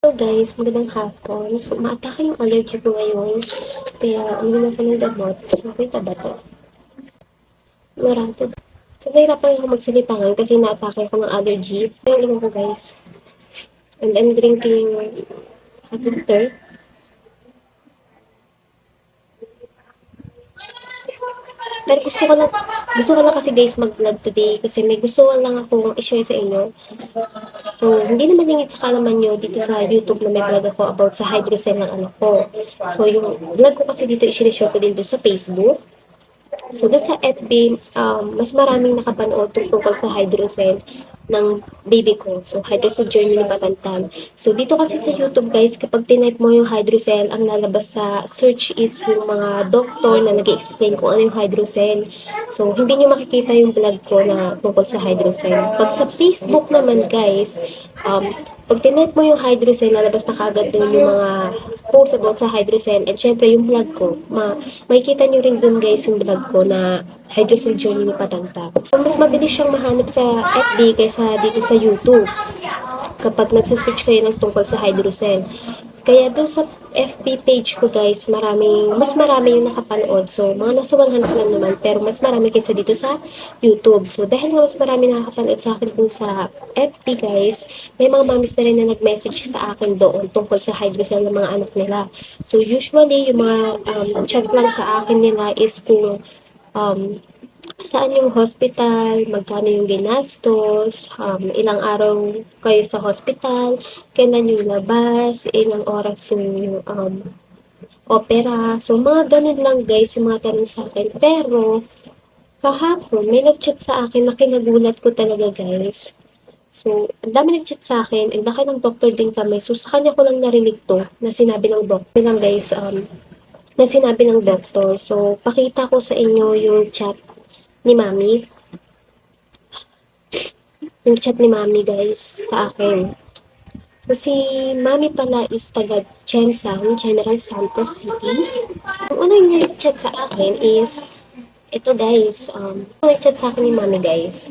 Hello guys, magandang hapon. So, maatake yung allergy ko ngayon. Kaya, uminom ako ng gamot. So, kita ba to? Marami. So, nahirapan ako magsalitangan kasi naatake ako ng allergy. Kaya, inom ko guys. And I'm drinking water. Pero gusto ko lang, gusto ko lang kasi guys mag-vlog today kasi may gusto ko lang akong i-share sa inyo. So, hindi naman yung kakalaman nyo dito sa YouTube na may vlog ako about sa hydrocell ng anak ko. So, yung vlog ko kasi dito, i-share ko din doon sa Facebook. So, doon sa FB, um, mas maraming nakapanood tungkol sa hydrocell ng baby ko. So, hydrocell journey ni Batantan. So, dito kasi sa YouTube, guys, kapag tinype mo yung hydrocell, ang lalabas sa search is yung mga doctor na nag explain kung ano yung hydrocell. So, hindi nyo makikita yung vlog ko na tungkol sa hydrocell. Pag sa Facebook naman, guys, um, pag tinype mo yung hydrocell, lalabas na kagad doon yung mga post about sa hydrocell. And syempre, yung vlog ko, ma makikita nyo rin doon guys yung vlog ko na hydrocell journey ni Patanta. Mas mabilis siyang mahanap sa FB kaysa dito sa YouTube kapag nagsasearch kayo ng tungkol sa hydrocell. Kaya doon sa FB page ko guys, maraming, mas marami yung nakapanood. So, mga nasa 100 lang naman, pero mas marami kaysa dito sa YouTube. So, dahil nga mas marami nakakapanood sa akin dun sa FB guys, may mga mamis na rin na nag-message sa akin doon tungkol sa hydrocell ng mga anak nila. So, usually, yung mga um, chat lang sa akin nila is kung um, saan yung hospital, magkano yung ginastos, um, ilang araw kayo sa hospital, kailan yung labas, ilang oras yung um, opera. So, mga ganun lang guys, yung mga tanong sa akin. Pero, kahapon, may nag-chat sa akin na kinagulat ko talaga guys. So, ang dami nag-chat sa akin, and laki ng doctor din kami. So, sa kanya ko lang narinig to, na sinabi ng doctor lang guys, um, na sinabi ng doctor. So, pakita ko sa inyo yung chat ni Mami. Yung chat ni Mami, guys, sa akin. So, si Mami pala is taga Chensang, General Santos City. Ang unang niya chat sa akin is, ito guys, um, yung chat sa akin ni Mami, guys.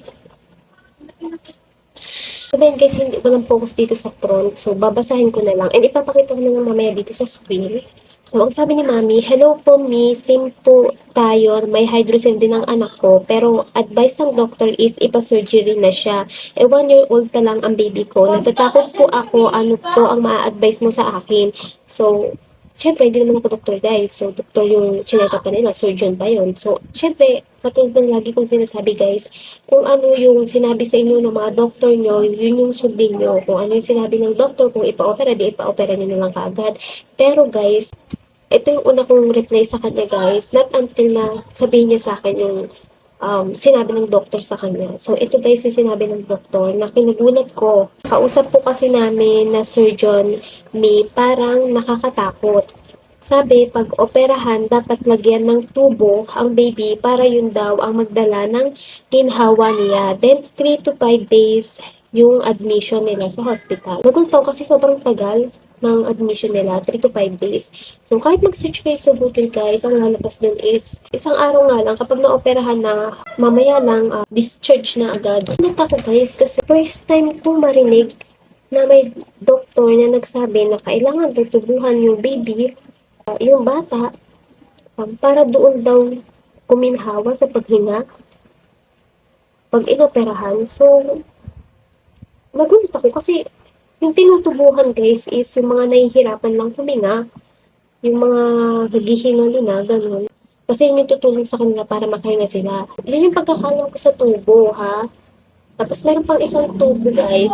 So, ben, guys, hindi ko lang focus dito sa front. So, babasahin ko na lang. And ipapakita ko na lang mamaya dito sa screen. So, ang sabi ni Mami, Hello po, mi. Same po tayo. May hydrocell din ang anak ko. Pero, advice ng doctor is ipa-surgery na siya. E, one year old pa lang ang baby ko. Natatakot po ako ano po ang ma-advise mo sa akin. So, syempre, hindi naman ako doktor guys. So, doktor yung chineka pa nila. Surgeon pa yun. So, syempre, katulad ng lagi kong sinasabi guys, kung ano yung sinabi sa inyo ng mga doktor nyo, yun yung sundin nyo. Kung ano yung sinabi ng doktor, kung ipa-opera, di ipa-opera nyo na lang kaagad. Pero guys, ito yung una kong reply sa kanya guys, not until na sabihin niya sa akin yung um, sinabi ng doktor sa kanya. So, ito guys yung sinabi ng doktor na kinagulat ko. Kausap po kasi namin na surgeon may parang nakakatakot. Sabi, pag operahan, dapat lagyan ng tubo ang baby para yun daw ang magdala ng ginhawa niya. Then, 3 to 5 days yung admission nila sa hospital. Naguntaw kasi sobrang tagal ng admission nila, 3 to 5 days. So, kahit mag-search kayo sa Google guys, ang lalabas dun is, isang araw nga lang, kapag na-operahan na, mamaya lang, uh, discharge na agad. Nata ko guys, kasi first time ko marinig na may doktor na nagsabi na kailangan tutubuhan yung baby, uh, yung bata, um, para doon daw kuminhawa sa paghinga pag inoperahan. So, nagulat ako kasi yung tinutubuhan guys is yung mga nahihirapan lang huminga, yung mga naghihingalo na, ganun. Kasi yun yung tutulong sa kanila para makahinga sila. Yun yung pagkakalam ko sa tubo, ha? Tapos meron pang isang tubo guys,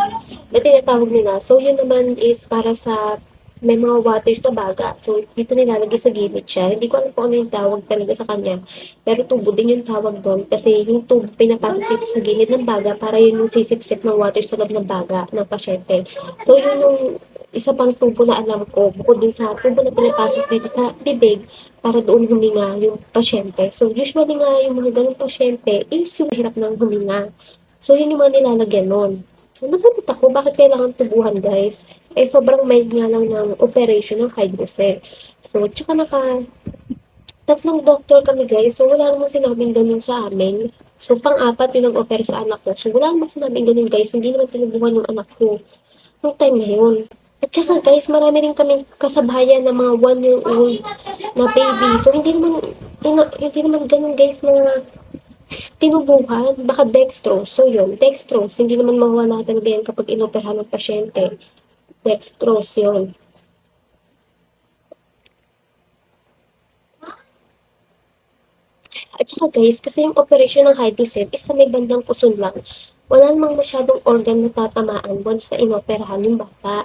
na tinatawag nila. So yun naman is para sa may mga water sa baga. So, dito nilalagay sa gilid siya. Hindi ko alam kung ano yung tawag talaga sa kanya. Pero tubo din yung tawag doon. Kasi yung tubo pinapasok dito sa gilid ng baga para yun yung sisip-sip ng water sa loob ng baga ng pasyente. So, yun yung isa pang tubo na alam ko. Bukod din sa tubo na pinapasok dito sa bibig para doon huminga yung pasyente. So, usually nga yung mga ganong pasyente is yung hirap ng huminga. So, yun yung mga nilalagyan nun. So, nagulat ako, bakit kailangan tubuhan, guys? Eh, sobrang mild nga lang ng operation ng hydrocell. So, tsaka naka, tatlong doctor kami, guys. So, wala naman sinabing ganun sa amin. So, pang-apat yun ang opera sa anak ko. So, wala naman sinabing ganun, guys. Hindi naman tinubuhan yung anak ko. Nung time na yun. At saka guys, marami rin kaming kasabayan na mga one-year-old na baby. So, hindi naman, hindi naman ganun guys na tinubuhan. Baka dextrose. So, yun, dextrose. Hindi naman mawala talaga yan kapag inoperahan ng pasyente. Dextrose yun. At saka guys, kasi yung operation ng hydrocele is sa may bandang puson lang. Wala namang masyadong organ na tatamaan once na inoperahan yung bata.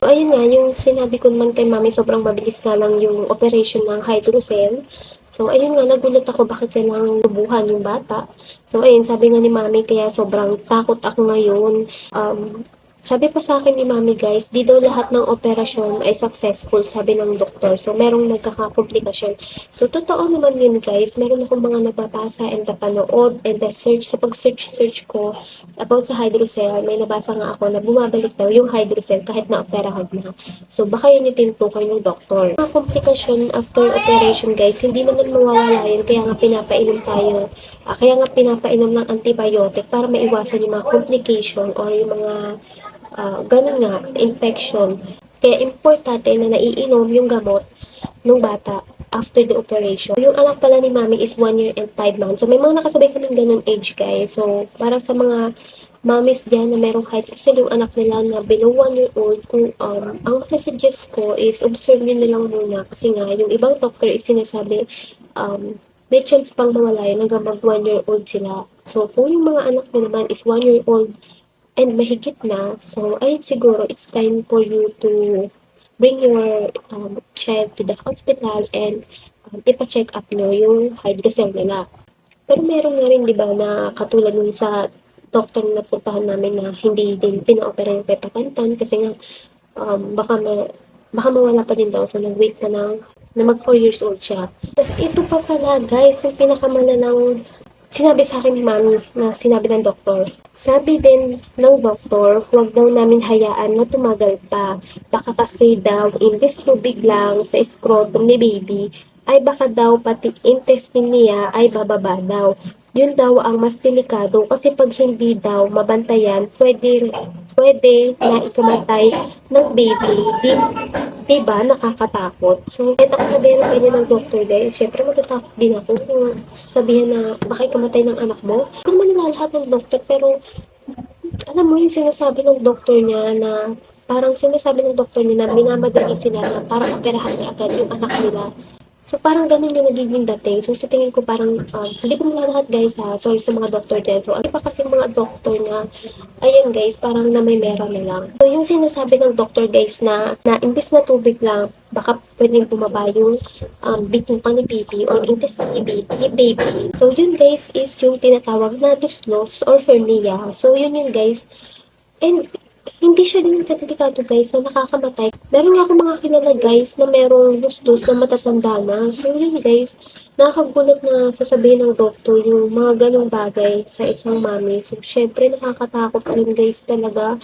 So, ayun nga, yung sinabi ko naman kay mami, sobrang mabilis nga lang yung operation ng hydrocele. So, ayun nga, nagulat ako bakit kailangan lubuhan yung bata. So, ayun, sabi nga ni mami, kaya sobrang takot ako ngayon. Um, sabi pa sa akin ni Mami guys, di daw lahat ng operasyon ay successful, sabi ng doktor. So, merong nagkakakomplikasyon. So, totoo naman yun guys. Meron akong mga nababasa and napanood and the search, sa pag-search-search ko about sa hydrocele, may nabasa nga ako na bumabalik daw yung hydrocele kahit na operahan na. So, baka yun yung tinutukoy ng doktor. Mga komplikasyon after operation guys, hindi naman mawawala yun. Kaya nga pinapainom tayo. Ah, kaya nga pinapainom ng antibiotic para maiwasan yung mga complication or yung mga ah, ganun nga, infection. Kaya importante na naiinom yung gamot ng bata after the operation. Yung anak pala ni mami is 1 year and 5 months. So, may mga nakasabay kaming ganun age, guys. So, para sa mga mommies dyan na merong hydrocele yung anak nila na below 1 year old, kung um, ang suggest ko is observe nyo na lang muna. Kasi nga, yung ibang doctor is sinasabi, um, may chance pang mawala yun hanggang mag 1 year old sila. So, kung yung mga anak nyo naman is 1 year old and mahigit na, so ayun siguro, it's time for you to bring your um, child to the hospital and um, ipa-check up nyo yung hydrocele nila. Pero meron nga rin, di ba, na katulad nung sa doktor na puntahan namin na hindi din pina-opera yung pepakantan kasi nga um, baka, ma, baka mawala pa din daw. So, nag-wait na ng na mag 4 years old siya. Tapos ito pa pala guys, yung pinakamalalang sinabi sa akin ni mami na sinabi ng doktor. Sabi din ng doktor, huwag daw namin hayaan na tumagal pa. Baka kasi daw, imbes tubig lang sa scrotum ni baby, ay baka daw pati intestine niya ay bababa daw. Yun daw ang mas delikado kasi pag hindi daw mabantayan, pwede, pwede na ikamatay ng baby. Di, di ba nakakatakot? So, kahit ako sabihin ng ganyan ng doctor dahil syempre matatakot din ako kung sabihin na baka ikamatay ng anak mo. Naman nilalahat ng doctor pero alam mo yung sinasabi ng doktor niya na parang sinasabi ng doktor niya na minamadali sila na parang operahan na agad yung anak nila. So, parang ganun yung nagiging dating. So, sa tingin ko parang, um, hindi ko nilalahat guys ha, sorry sa mga doktor dyan. So, ano pa kasi mga doktor na, ayan guys, parang na may meron na lang. So, yung sinasabi ng doktor guys na, na imbis na tubig lang, baka pwedeng bumaba yung um, bituka ni baby or intestine ni baby, baby. So, yun guys is yung tinatawag na dyslos or hernia. So, yun yun guys. And, hindi siya din delikado guys na nakakamatay. Meron nga ako mga kilala guys na merong lustos na matatanda na. So yun guys, nakakagulat na sasabihin ng doktor yung mga ganong bagay sa isang mami. So syempre nakakatakot rin guys talaga.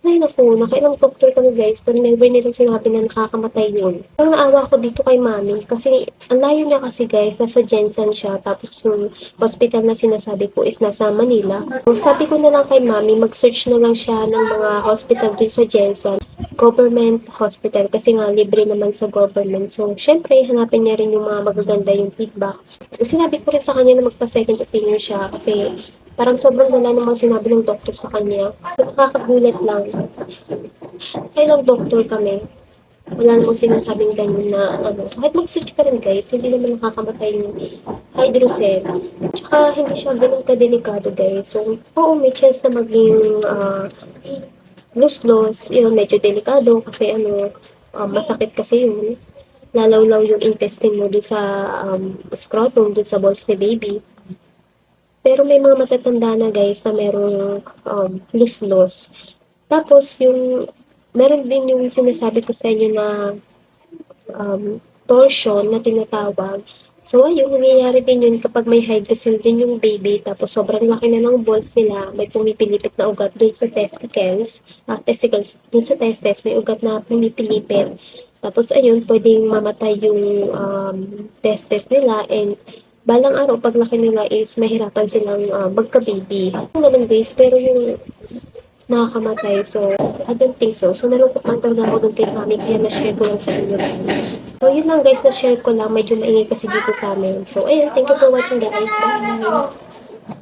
Ay naku, nakailang doktor kami guys, pero never nilang sinabi na nakakamatay yun. Ang naawa ko dito kay mami, kasi ang layo niya kasi guys, nasa Jensen siya, tapos yung hospital na sinasabi ko is nasa Manila. So, sabi ko na lang kay mami, mag-search na lang siya ng mga hospital din sa Jensen, government hospital, kasi nga libre naman sa government. So, syempre, hanapin niya rin yung mga magaganda yung feedback. So, sinabi ko rin sa kanya na magpa-second opinion siya, kasi Parang sobrang wala namang sinabi ng doktor sa kanya. Nakakagulat lang. Kaya lang doktor kami. Wala namang sinasabing ganyan na ano. Kahit mag-search ka rin guys, hindi naman nakakamatay yung hydrocele. Tsaka hindi siya ganun kadelikado guys. So, oo, may chance na maging uh, loose-loss. Yun, medyo delikado kasi ano, uh, masakit kasi yun. Lalaw-law yung intestine mo dun sa um, scrotum, dun sa balls ni baby. Pero may mga matatanda na guys na merong um, loose-loose. Tapos yung, meron din yung sinasabi ko sa inyo na um, torsion na tinatawag. So, ayun, nangyayari din yun kapag may hydrocele din yung baby, tapos sobrang laki na ng balls nila, may pumipilipit na ugat dun sa testicles, uh, testicles, dun sa testes, may ugat na pumipilipit. Tapos, ayun, pwedeng mamatay yung um, testes nila and balang araw, paglaki nila is mahirapan silang uh, magka-baby. Ganun guys, pero yung nakakamatay. So, I don't think so. So, nalungkot lang talaga ako doon kay Mami, kaya na-share ko lang sa inyo guys. So, yun lang guys, na-share ko lang. Medyo maingay kasi dito sa amin. So, ayun, thank you for watching guys. Bye!